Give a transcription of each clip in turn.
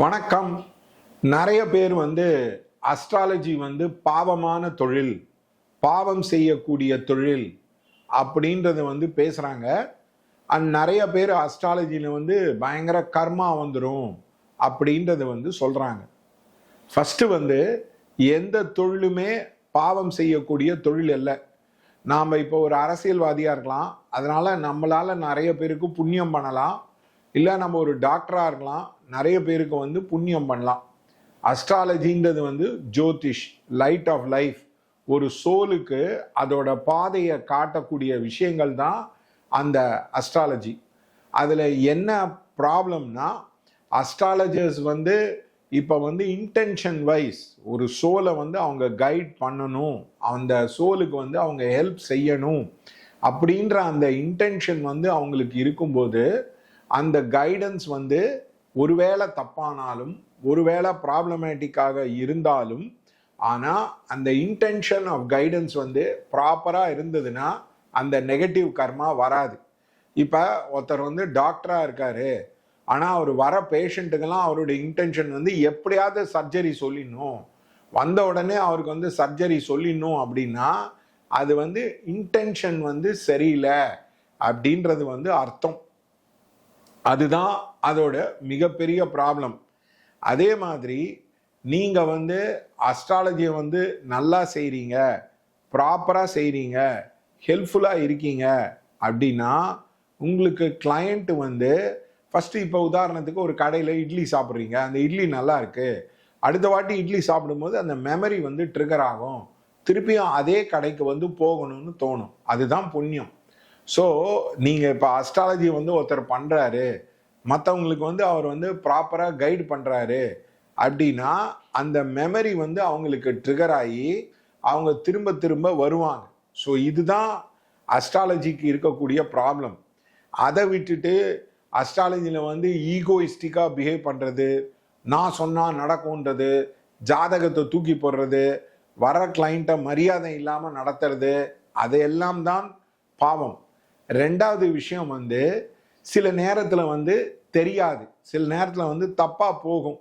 வணக்கம். நிறைய பேர் வந்து அஸ்ட்ராலஜி வந்து பாவமான தொழில் பாவம் செய்யக்கூடிய தொழில் அப்படின்றத வந்து பேசுகிறாங்க அண்ட் நிறைய பேர் அஸ்ட்ராலஜியில் வந்து பயங்கர கர்மா வந்துடும் அப்படின்றத வந்து சொல்கிறாங்க ஃபஸ்ட்டு வந்து எந்த தொழிலுமே பாவம் செய்யக்கூடிய தொழில் இல்லை நாம் இப்போ ஒரு அரசியல்வாதியாக இருக்கலாம். அதனால் நம்மளால் நிறைய பேருக்கு புண்ணியம் பண்ணலாம். இல்லை நம்ம ஒரு டாக்டராக இருக்கலாம். நிறைய பேருக்கு வந்து புண்ணியம் பண்ணலாம். அஸ்ட்ராலஜின்றது வந்து ஜோதிஷ் லைட் ஆஃப் லைஃப் ஒரு சோலுக்கு அதோட பாதையை காட்டக்கூடிய விஷயங்கள் தான் அந்த அஸ்ட்ராலஜி அதில் என்ன ப்ராப்ளம்னா அஸ்ட்ராலஜர்ஸ் வந்து இப்போ வந்து இன்டென்ஷன் வைஸ் ஒரு சோலை வந்து அவங்க கைட் பண்ணணும். அந்த சோலுக்கு வந்து அவங்க ஹெல்ப் செய்யணும். அப்படின்ற அந்த இன்டென்ஷன் வந்து அவங்களுக்கு இருக்கும்போது அந்த கைடன்ஸ் வந்து ஒருவேளை தப்பானாலும் ஒருவேளை ப்ராப்ளமேட்டிக்காக இருந்தாலும் ஆனால் அந்த இன்டென்ஷன் ஆஃப் கைடன்ஸ் வந்து ப்ராப்பராக இருந்ததுன்னா அந்த நெகட்டிவ் கர்மா வராது. இப்போ ஒருத்தர் வந்து டாக்டராக இருக்காரு ஆனால் அவர் வர பேஷண்ட்டுக்கெல்லாம் அவருடைய இன்டென்ஷன் வந்து எப்படியாவது சர்ஜரி சொல்லிடணும். வந்த உடனே அவருக்கு வந்து சர்ஜரி சொல்லிடணும் அப்படின்னா அது வந்து இன்டென்ஷன் வந்து சரியில்லை அப்படின்றது வந்து அர்த்தம். அதுதான் அதோட மிகப்பெரிய ப்ராப்ளம் அதே மாதிரி நீங்கள் வந்து அஸ்ட்ராலஜியை வந்து நல்லா செய்கிறீங்க ப்ராப்பராக செய்கிறீங்க ஹெல்ப்ஃபுல்லாக இருக்கீங்க அப்படின்னா உங்களுக்கு கிளையண்ட்டு வந்து ஃபஸ்ட்டு இப்போ உதாரணத்துக்கு ஒரு கடையில் இட்லி சாப்பிட்றீங்க அந்த இட்லி நல்லா இருக்குது அடுத்த வாட்டி இட்லி சாப்பிடும்போது அந்த மெமரி வந்து ட்ரிகர் ஆகும். திருப்பியும் அதே கடைக்கு வந்து போகணும்னு தோணும். அதுதான் புண்ணியம். ஸோ நீங்கள் இப்போ அஸ்ட்ராலஜி வந்து ஒருத்தர் பண்ணுறாரு மற்றவங்களுக்கு வந்து அவர் வந்து ப்ராப்பராக கைடு பண்ணுறாரு அப்படின்னா அந்த மெமரி வந்து அவங்களுக்கு ட்ரிகர் ஆகி அவங்க திரும்ப திரும்ப வருவாங்க. ஸோ இதுதான் அஸ்ட்ராலஜிக்கு இருக்கக்கூடிய ப்ராப்ளம் அதை விட்டுட்டு அஸ்ட்ராலஜியில் வந்து ஈகோயிஸ்டிக்காக பிஹேவ் பண்ணுறது நான் சொன்னால் நடக்கும்ன்றது ஜாதகத்தை தூக்கி போடுறது வர கிளைண்ட்டை மரியாதை இல்லாமல் நடத்துறது அதையெல்லாம் தான் பாவம். ரெண்டாவது விஷயம் வந்து சில நேரத்தில் வந்து தெரியாது. சில நேரத்தில் வந்து தப்பாக போகும்.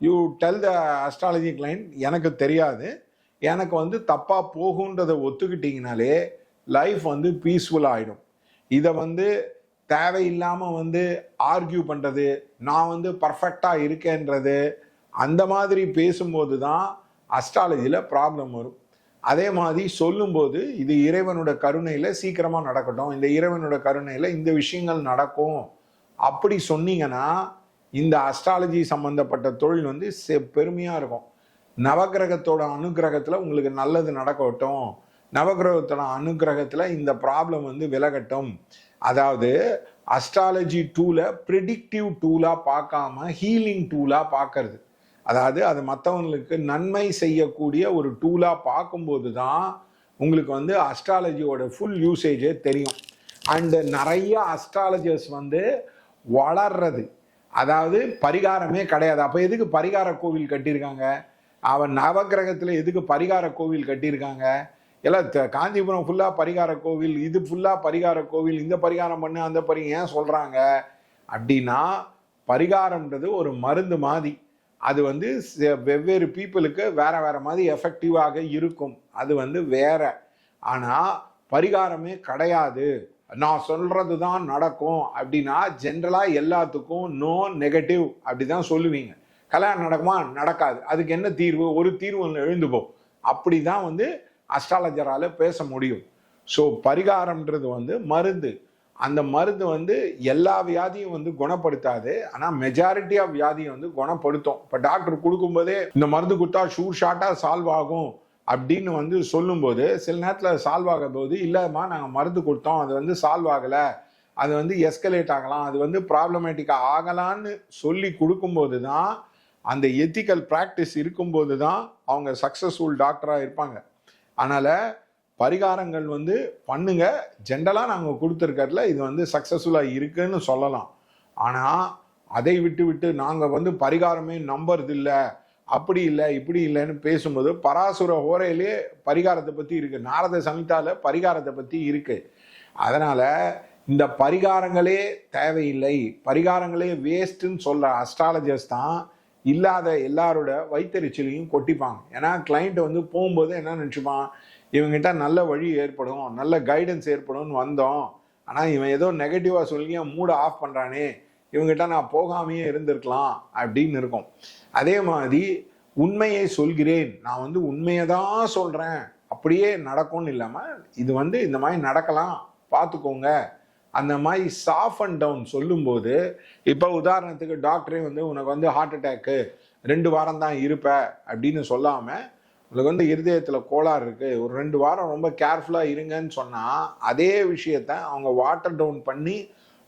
You tell the astrology client எனக்கு தெரியாது. எனக்கு வந்து தப்பாக போகுன்றதை ஒத்துக்கிட்டிங்கனாலே லைஃப் வந்து பீஸ்ஃபுல் ஆகிடும் இதை வந்து தேவையில்லாமல் வந்து ஆர்கியூ பண்ணுறது நான் வந்து பர்ஃபெக்டாக இருக்கேன்றது அந்த மாதிரி பேசும்போது தான் அஸ்ட்ராலஜியில் ப்ராப்ளம் வரும். அதே மாதிரி சொல்லும்போது இது இறைவனோட கருணையில் சீக்கிரமாக நடக்கட்டும் இந்த இறைவனோட கருணையில் இந்த விஷயங்கள் நடக்கும். அப்படி சொன்னீங்கன்னா இந்த அஸ்ட்ராலஜி சம்பந்தப்பட்ட தொழில் வந்து பெருமையாக இருக்கும். நவகிரகத்தோட அனுகிரகத்தில் உங்களுக்கு நல்லது நடக்கட்டும். நவகிரகத்தோட அனுகிரகத்தில் இந்த ப்ராப்ளம் வந்து விலகட்டும். அதாவது அஸ்ட்ராலஜி டூலை ப்ரிடிக்டிவ் டூலாக பார்க்காம ஹீலிங் டூலாக பார்க்கறது. அதாவது அது மற்றவங்களுக்கு நன்மை செய்யக்கூடிய ஒரு டூலாக பார்க்கும்போது தான் உங்களுக்கு வந்து அஸ்ட்ராலஜியோட ஃபுல் யூசேஜே தெரியும். அண்டு நிறைய அஸ்ட்ராலஜர்ஸ் வந்து வளர்றது. அதாவது பரிகாரமே கிடையாது. அப்போ எதுக்கு பரிகார கோவில் கட்டியிருக்காங்க? அவன் நவகிரகத்தில் எதுக்கு பரிகார கோவில் கட்டியிருக்காங்க? எல்லாம் காஞ்சிபுரம் ஃபுல்லாக பரிகார கோவில் இது ஃபுல்லாக பரிகார கோவில் இந்த பரிகாரம் பண்ணு அந்த பரி ஏன் சொல்கிறாங்க அப்படின்னா பரிகாரம்ன்றது ஒரு மருந்து மாதிரி. அது வந்து வெவ்வேறு பீப்புளுக்கு வேற வேற மாதிரி எஃபெக்டிவாக இருக்கும். அது வந்து வேற. ஆனால் பரிகாரமே கிடையாது. நான் சொல்றது தான் நடக்கும் அப்படின்னா ஜென்ரலாக எல்லாத்துக்கும் நோ நெகட்டிவ் அப்படி தான் சொல்லுவீங்க. கல்யாணம் நடக்குமா? நடக்காது. அதுக்கு என்ன தீர்வு? ஒரு தீர்வு ஒன்று எழுந்துப்போம் அப்படி தான் வந்து அஸ்ட்ராலஜரால் பேச முடியும். ஸோ பரிகாரம்ன்றது வந்து மருந்து. அந்த மருந்து வந்து எல்லா வியாதியும் வந்து குணப்படுத்தாது. ஆனால் மெஜாரிட்டி ஆஃப் வியாதியை வந்து குணப்படுத்தும். இப்போ டாக்டர் கொடுக்கும்போதே இந்த மருந்து கொடுத்தா ஷூர் ஷார்ட்டாக சால்வ் ஆகும் அப்படின்னு வந்து சொல்லும்போது சில நேரத்தில் சால்வ் ஆக போது இல்லைம்மா நாங்கள் மருந்து கொடுத்தோம் அது வந்து சால்வ் ஆகலை. அது வந்து எஸ்கலேட் ஆகலாம். அது வந்து ப்ராப்ளமேட்டிக்காக ஆகலான்னு சொல்லி கொடுக்கும்போது தான் அந்த எத்திக்கல் ப்ராக்டிஸ் இருக்கும்போது தான் அவங்க சக்ஸஸ்ஃபுல் டாக்டராக இருப்பாங்க. அதனால் பரிகாரங்கள் வந்து பண்ணுங்க. ஜென்ரலாக நாங்கள் கொடுத்துருக்கறதுல இது வந்து சக்ஸஸ்ஃபுல்லாக இருக்குன்னு சொல்லலாம். ஆனால் அதை விட்டு விட்டு நாங்கள் வந்து பரிகாரமே நம்புறது இல்லை. அப்படி இல்லை இப்படி இல்லைன்னு பேசும்போது பராசுர ஹோரையிலே பரிகாரத்தை பற்றி இருக்குது நாரத சமிதாவில் பரிகாரத்தை பற்றி இருக்குது அதனால் இந்த பரிகாரங்களே தேவையில்லை. பரிகாரங்களே வேஸ்ட்டுன்னு சொல்கிற அஸ்ட்ராலஜர்ஸ் தான் இல்லாத எல்லாரோட வைத்தறிச்சலையும் கொட்டிப்பாங்க. ஏன்னா கிளைண்ட்டை வந்து போகும்போது என்ன நினச்சிப்பான்? இவங்ககிட்ட நல்ல வழி ஏற்படும் நல்ல கைடன்ஸ் ஏற்படும்னு வந்தோம். ஆனால் இவன் ஏதோ நெகட்டிவாக சொல்லி மூடை ஆஃப் பண்ணுறானே இவங்ககிட்ட நான் போகாமையே இருந்திருக்கலாம் அப்படின்னு இருக்கும். அதே மாதிரி உண்மையை சொல்கிறேன். நான் வந்து உண்மையை தான் சொல்கிறேன் அப்படியே நடக்கும்னு இல்லாமல் இது வந்து இந்த மாதிரி நடக்கலாம். பார்த்துக்கோங்க. அந்த மாதிரி சாஃப் அண்ட் டவுன் சொல்லும்போது இப்போ உதாரணத்துக்கு டாக்டரே வந்து உனக்கு வந்து ஹார்ட் அட்டேக்கு ரெண்டு வாரம் தான் இருப்ப. அப்படின்னு சொல்லாமல் உங்களுக்கு வந்து இருதயத்தில் கோளாறு இருக்குது ஒரு ரெண்டு வாரம் ரொம்ப கேர்ஃபுல்லாக இருங்கன்னு சொன்னால் அதே விஷயத்த அவங்க வாட்டர் டவுன் பண்ணி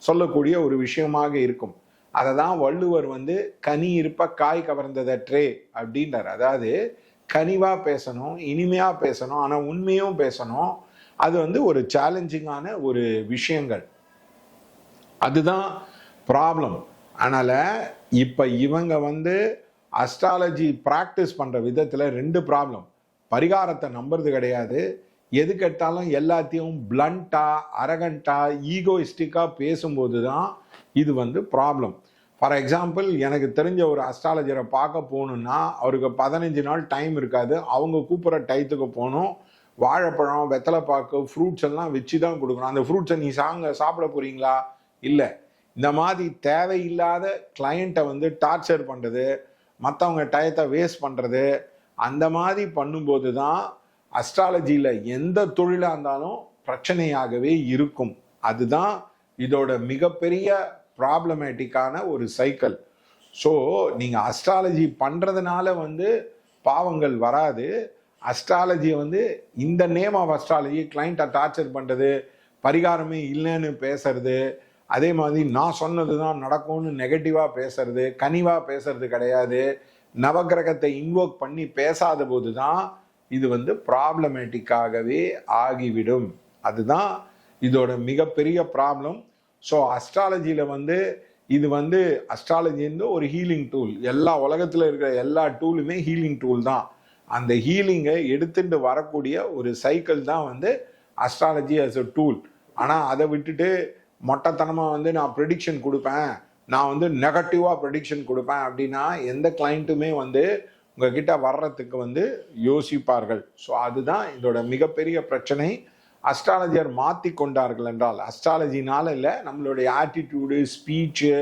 சொல்லக்கூடிய ஒரு விஷயமாக இருக்கும். அதை தான் வள்ளுவர் வந்து கனி இருப்ப காய் கவர்ந்ததற்றே அப்படின்றார். அதாவது கனிவாக பேசணும் இனிமையாக பேசணும் ஆனால் உண்மையும் பேசணும். அது வந்து ஒரு சேலஞ்சிங்கான ஒரு விஷயங்கள். அதுதான் ப்ராப்ளம் அதனால் இப்போ இவங்க வந்து அஸ்ட்ராலஜி ப்ராக்டிஸ் பண்ணுற விதத்தில் ரெண்டு ப்ராப்ளம் பரிகாரத்தை நம்புறது கிடையாது. எது கேட்டாலும் எல்லாத்தையும் பிளண்ட்டாக அரகண்ட்டாக ஈகோயிஸ்டிக்காக பேசும்போது தான் இது வந்து ப்ராப்ளம் ஃபார் எக்ஸாம்பிள் எனக்கு தெரிஞ்ச ஒரு அஸ்ட்ராலஜரை பார்க்க போகணுன்னா அவருக்கு பதினஞ்சு நாள் டைம் இருக்காது. அவங்க கூப்பிட்ற டயத்துக்கு போகணும். வாழைப்பழம் வெத்தலைப்பாக்கு ஃப்ரூட்ஸ் எல்லாம் வச்சு தான் கொடுக்கணும். அந்த ஃப்ரூட்ஸை நீ சாங்க சாப்பிட போகிறீங்களா இல்லை. இந்த மாதிரி தேவையில்லாத கிளையண்ட்டை வந்து டார்ச்சர் பண்ணுறது மற்றவங்க டயத்தை வேஸ்ட் பண்ணுறது அந்த மாதிரி பண்ணும்போது தான் அஸ்ட்ராலஜியில் எந்த தொழிலாக இருந்தாலும் பிரச்சனையாகவே இருக்கும். அதுதான் இதோட மிகப்பெரிய ப்ராப்ளமேட்டிக்கான ஒரு சைக்கிள் ஸோ நீங்கள் அஸ்ட்ராலஜி பண்ணுறதுனால வந்து பாவங்கள் வராது. அஸ்ட்ராலஜியை வந்து இந்த நேம் ஆஃப் அஸ்ட்ராலஜி கிளைண்ட்டை டார்ச்சர் பண்ணுறது பரிகாரமே இல்லைன்னு பேசுறது அதே மாதிரி நான் சொன்னது தான் நடக்கும்னு நெகட்டிவாக பேசுறது கனிவாக பேசுறது கிடையாது. நவகிரகத்தை இன்வோக் பண்ணி பேசாத போது தான் இது வந்து ப்ராப்ளமேட்டிக்காகவே ஆகிவிடும். அதுதான் இதோட மிகப்பெரிய ப்ராப்ளம் ஸோ அஸ்ட்ராலஜியில் வந்து இது வந்து அஸ்ட்ராலஜின்னு ஒரு ஹீலிங் டூல் எல்லா உலகத்தில் இருக்கிற எல்லா டூலுமே ஹீலிங் டூல் தான். அந்த ஹீலிங்கை எடுத்துட்டு வரக்கூடிய ஒரு சைக்கிள் தான் வந்து அஸ்ட்ராலஜி அஸ் அ டூல் ஆனால் அதை விட்டுட்டு மொட்டைத்தனமாக வந்து நான் ப்ரெடிக்ஷன் கொடுப்பேன். நான் வந்து நெகட்டிவாக ப்ரெடிக்ஷன் கொடுப்பேன் அப்படின்னா எந்த கிளைண்ட்டுமே வந்து உங்ககிட்ட வர்றதுக்கு வந்து யோசிப்பார்கள். ஸோ அதுதான் இதோட மிகப்பெரிய பிரச்சனை. அஸ்ட்ராலஜியர் மாற்றி கொண்டார்கள் என்றால் அஸ்ட்ராலஜினால இல்லை நம்மளுடைய ஆட்டிடியூடு ஸ்பீச்சு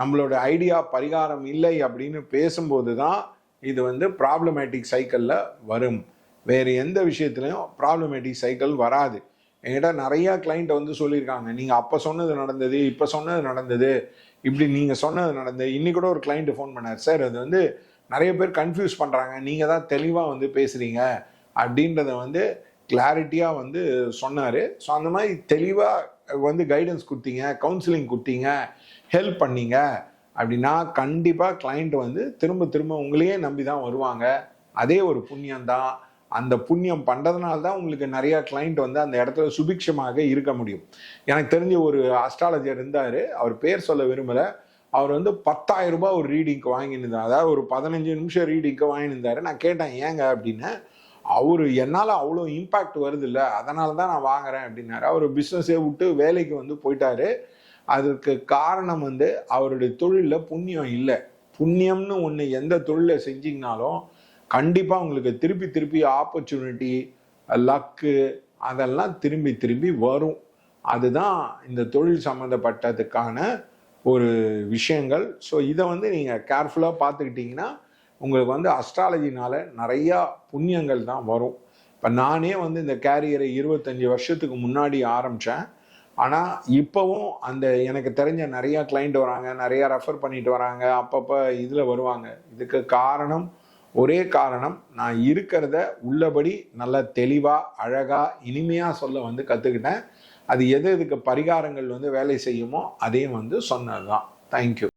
நம்மளோட ஐடியா பரிகாரம் இல்லை அப்படின்னு பேசும்போது தான் இது வந்து ப்ராப்ளமேட்டிக் சைக்கிளில் வரும். வேறு எந்த விஷயத்துலையும் ப்ராப்ளமேட்டிக் சைக்கிள் வராது. என்கிட்ட நிறையா கிளைண்ட் வந்து சொல்லியிருக்காங்க. நீங்கள் அப்போ சொன்னது நடந்தது இப்போ சொன்னது நடந்தது இப்படி நீங்கள் சொன்னது நடந்தது. இன்னி கூட ஒரு கிளைண்ட்டு ஃபோன் பண்ணார். சார் அது வந்து நிறைய பேர் கன்ஃபியூஸ் பண்ணுறாங்க நீங்கள் தான் தெளிவாக வந்து பேசுகிறீங்க அப்படின்றத வந்து கிளாரிட்டியாக வந்து சொன்னார். ஸோ அந்த மாதிரி தெளிவாக வந்து கைடன்ஸ் கொடுத்தீங்க கவுன்சிலிங் கொடுத்தீங்க ஹெல்ப் பண்ணீங்க அப்படின்னா கண்டிப்பாக கிளைண்ட் வந்து திரும்ப திரும்ப உங்களையே நம்பி தான் வருவாங்க. அதே ஒரு புண்ணியம்தான். அந்த புண்ணியம் பண்ணுறதுனால தான் உங்களுக்கு நிறையா கிளைண்ட் வந்து அந்த இடத்துல சுபிக்ஷமாக இருக்க முடியும். எனக்கு தெரிஞ்ச ஒரு அஸ்ட்ராலஜர் இருந்தார். அவர் பேர் சொல்ல விரும்பலை. அவர் வந்து பத்தாயிரம் ரூபாய் ஒரு ரீடிங்க்கு வாங்கியிருந்தார் அதாவது ஒரு பதினஞ்சு நிமிஷம் ரீடிங்க்கு வாங்கியிருந்தாரு நான் கேட்டேன் ஏங்க? அப்படின்னு. அவர் என்னால் அவ்வளோ இம்பேக்ட் வருது இல்லை அதனால தான் நான் வாங்குறேன். அப்படின்னாரு. அவர் பிஸ்னஸே விட்டு வேலைக்கு வந்து போயிட்டாரு. அதுக்கு காரணம் வந்து அவருடைய தொழிலில் புண்ணியம் இல்லை. புண்ணியம்னு ஒன்று எந்த தொழிலை செஞ்சிங்கனாலும் கண்டிப்பாக உங்களுக்கு திருப்பி திருப்பி ஆப்பர்ச்சுனிட்டி லக்கு அதெல்லாம் திரும்பி திரும்பி வரும். அதுதான் இந்த தொழில் சம்மந்தப்பட்டதுக்கான ஒரு விஷயங்கள். ஸோ இதை வந்து நீங்கள் கேர்ஃபுல்லாக பார்த்துக்கிட்டிங்கன்னா உங்களுக்கு வந்து அஸ்ட்ராலஜினால் நிறையா புண்ணியங்கள் தான் வரும். இப்போ நானே வந்து இந்த கேரியரை இருபத்தஞ்சி வருஷத்துக்கு முன்னாடி ஆரம்பித்தேன் ஆனால் இப்போவும் அந்த எனக்கு தெரிஞ்ச நிறையா கிளைண்ட் வராங்க நிறையா ரெஃபர் பண்ணிட்டு வராங்க அப்பப்போ இதில் வருவாங்க. இதுக்கு காரணம் ஒரே காரணம் நான் இருக்கிறத உள்ளபடி நல்ல தெளிவாக அழகாக இனிமையாக சொல்ல வந்து கற்றுக்கிட்டேன் அது எது எதுக்கு பரிகாரங்கள் வந்து வேலை செய்யுமோ அதையும் வந்து சொன்னது தான் தேங்க்யூ